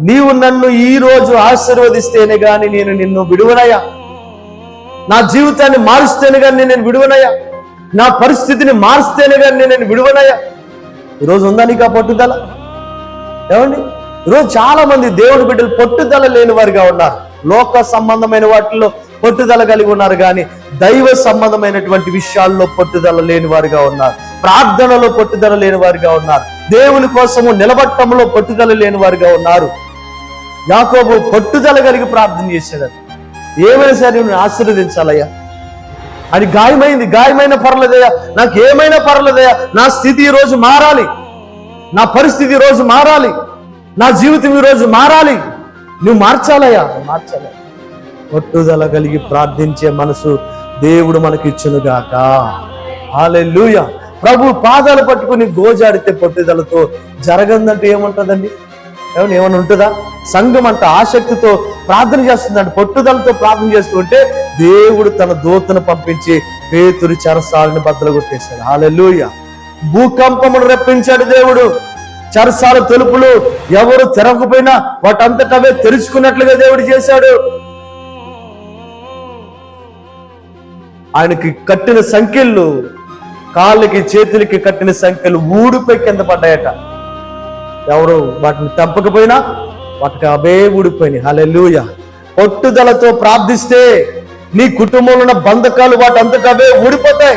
నీవు నన్ను ఈ రోజు ఆశీర్వదిస్తేనే గాని నేను నిన్ను విడువనయ్యా. నా జీవితాన్ని మారుస్తేనే కానీ నేను విడువనయ్యా. నా పరిస్థితిని మారుస్తేనే కానీ నేను విడువనయ్యా. ఈరోజు ఉందా నీకు ఆ పట్టుదల? ఏమండి? ఈరోజు చాలా మంది దేవుడి బిడ్డలు పట్టుదల లేని వారిగా ఉన్నారు. లోక సంబంధమైన వాటిల్లో పట్టుదల కలిగి ఉన్నారు కానీ దైవ సంబంధమైనటువంటి విషయాల్లో పట్టుదల లేని వారిగా ఉన్నారు. ప్రార్థనలో పట్టుదల లేని వారిగా ఉన్నారు. దేవుని కోసము నిలబట్టంలో పట్టుదల లేని వారిగా ఉన్నారు. యాకోబు పట్టుదల కలిగి ప్రార్థన చేశాడు. ఏమైనా సరే నేను ఆశీర్వదించాలయ్యా. అది గాయమైంది గాయమైన పర్లేదయ్యా. నాకు ఏమైనా పర్లేదయ్యా. నా స్థితి ఈరోజు రోజు మారాలి. నా పరిస్థితి ఈరోజు రోజు మారాలి. నా జీవితం ఈరోజు రోజు మారాలి. నువ్వు మార్చాలయ్యా. మార్చాలి పట్టుదల కలిగి ప్రార్థించే మనసు దేవుడు మనకిచ్చునుగాక. హాలెలూయ ప్రభు పాదాలు పట్టుకుని గోజాడితే పట్టుదలతో జరగందంటే ఏముంటుందండి? ఏమన్నా ఏమైనా ఉంటుందా? సంఘం అంట ఆసక్తితో ప్రార్థన చేస్తుందంటే పట్టుదలతో ప్రార్థన చేస్తుంటే దేవుడు తన దూతను పంపించి పేతురు చరసాలను బద్దలు కొట్టేశాడు. హాలెలూయ భూకంపమును రప్పించాడు దేవుడు. చరసాల తలుపులు ఎవరు తెరవకపోయినా వాటంతటవే తెరుచుకున్నట్లుగా దేవుడు చేశాడు. ఆయనకి కట్టిన సంఖ్యలు కాళ్ళకి చేతులకి కట్టిన సంఖ్యలు ఊడిపోయి కింద పడ్డాయట. ఎవరు వాటిని తెంపకపోయినా వాటికి అవే ఊడిపోయినాయి. హలెలుయ పట్టుదలతో ప్రార్థిస్తే నీ కుటుంబంలో ఉన్న బంధకాలు వాటి అంతటా అవే ఊడిపోతాయి.